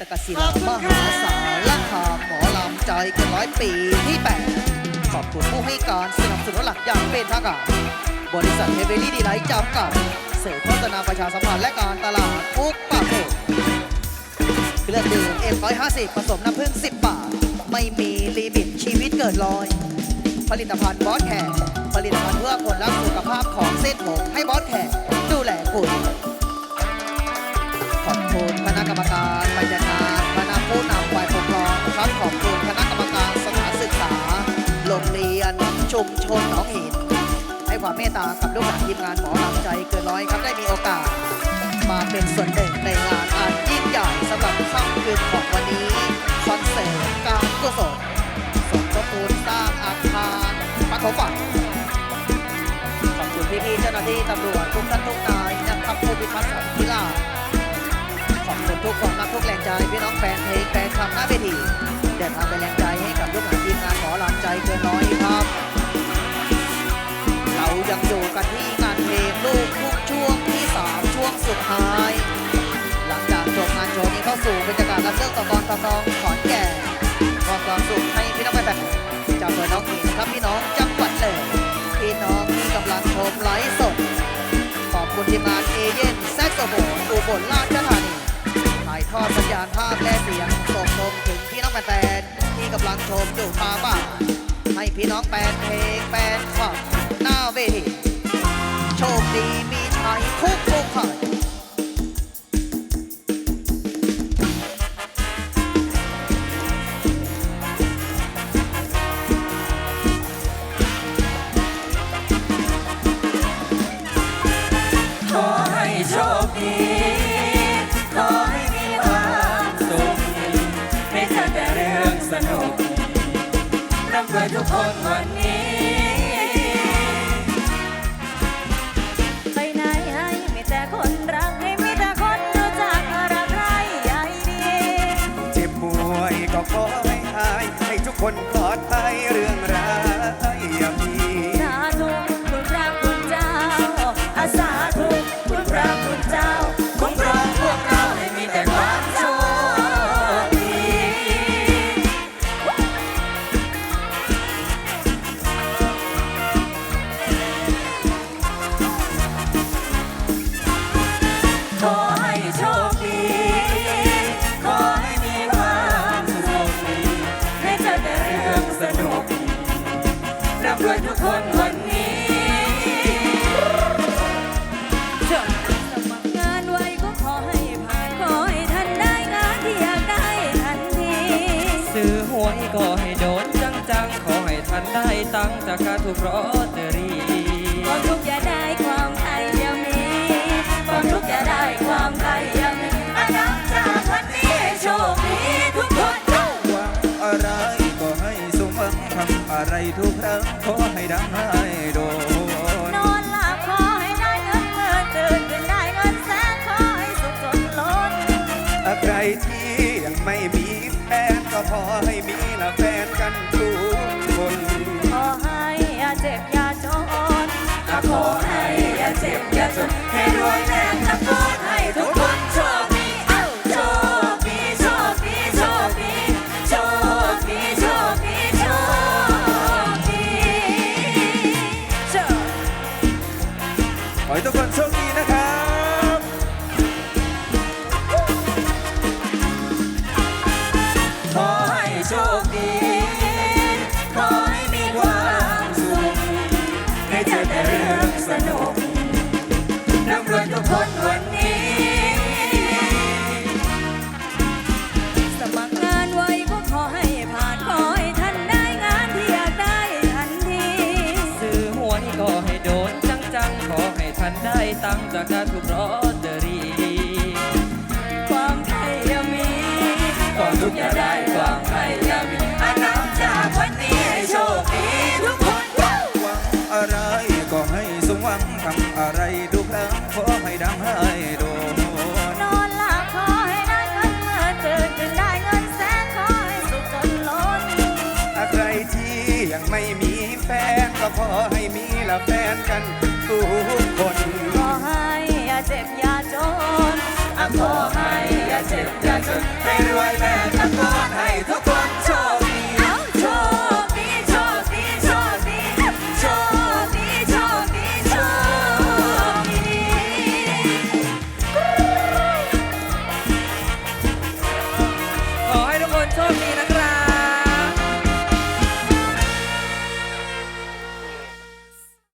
ตกศิลามหาศาลและทางหมอลำใจเกินร้อยปีที่แปดขอบคุณผู้ให้การสนับสนุนหลักอย่างเป็นทางการบริษัทเฮเวลี่ดีไลท์จำกัดเสริมโฆษณาประชาสัมพันธ์และการตลาดทุกประเภทเครื่องดื่ม F150 ผสมน้ำผึ้ง10บาท ไม่มีลิมิตชีวิตเกินร้อย ผลิตภัณฑ์บอสแขกผลิตภัณฑ์เพื่อคนรักสุขภาพของเส้นผมให้บอสแขกดูแลคุณขอบคุณคณะกรรมการบรรยา ชุมชนหนองหินให้ความเมตตากับลูกหลานทีมงานหมอลำใจเกินร้อยครับได้มีโอกาส มาเป็นส่วนหนึ่งในงานอันยิ่งใหญ่สำหรับค่ำคืนของวันนี้คอนเสิร์ตการกุศลสมทบทุนสร้างอาคารปฐมวัยขอบคุณพี่ๆเจ้าหน้าที่ตำรวจทุกท่านทุกนายนะครับผู้พิทักษ์สนามกีฬาขอบคุณทุกความรักทุกแรงใจพี่น้องแฟนเพลงแฟนคลับหน้าเวทีเดินทางเป็นแรงใจให้กับลูกหลานทีมงานหมอลำใจเกินร้อยครับ ยังอยู่กันที่งานเพลงลูกทุ่งช่วงที่ 3 ช่วงสุดท้าย หลังจากจบงานโชว์นี้เข้าสู่บรรยากาศรับเรื่องต่อกรตำรองขอนแก่นมอบความสุขให้พี่น้องไปแบบจากเบอร์น้องหินครับพี่น้องจังหวัดเลยพี่น้องที่กำลังชมไลฟ์สด ขอบคุณทีมงานเอเย่นแซกโซโฟนอุบลราชธานีถ่ายทอดสัญญาณภาพและเสียงส่งตรงถึงพี่น้องแฟนๆที่กำลังชมอยู่ทางบ้านให้พี่น้องแฟนเพลงแฟนคลับาเวทีโชคดีมีชัยทุกทุกๆท่านขอให้โชคดี ขอให้มีความสุขให้เจอแต่เรื่องสนุกร่ำรวยทุกคนวันนี้ ขอให้โชคดี ขอให้มีความสุขให้เจอแต่เรื่องสนุกร่ำรวยทุกคนวันนี้สมัครงานไว้ก็ขอให้ผ่าน ขอให้ท่านได้งานที่อยากได้ทันที ซื้อหวยก็ให้โดนจังๆ ขอให้ท่านได้ตังค์จากการถูกลอตเตอรี่ความทุกข์อย่าได้ ขอให้ดังให้โดนนอนหลับขอให้ได้เงินหมื่นตื่นขึ้นได้เงินแสนขอให้สุขจนล้นใครที่ยังไม่มีแฟนก็ขอให้มีละแฟนกันทุกคนขอให้อย่าเจ็บอย่าจนขอให้อย่าเจ็บอย่าจนให้รวยแรงตะโกนให้ อให้ทุกคนโชคดีนะครับขอให้โชคดี ขอให้มีความสุขให้เจอแต่เรื่องสนุกร่ำรวยทุกคนวันนี้ สมัครงานไว้ก็ขอให้ผ่านขอให้ท่านได้งานที่อยากได้ทันที ซื้อหวยก็ให้โดนจังๆขอ ให้ท่านได้ตังค์จากการถูกลอตเตอรี่ความใครจะมีความทุกข์อย่าได้ความใครอย่ามีอันนับจากวันนี้ให้โชคดีทุกคนหวังอะไรก็ให้สมหวังทำอะไรทุกครั้งขอให้ดังให้โดนนอนหลับขอให้ได้เงินเมื่อตื่นขึ้นได้เงินแสนขอให้สุขจนล้นใครที่ยังไม่มีแฟนก็ขอให้มี ละแฟนกันทุกคนขอให้อย่าเจ็บอย่าจนขอให้อย่าเจ็บอย่าจนให้รวยแม่ตะโกนให้ทุกคน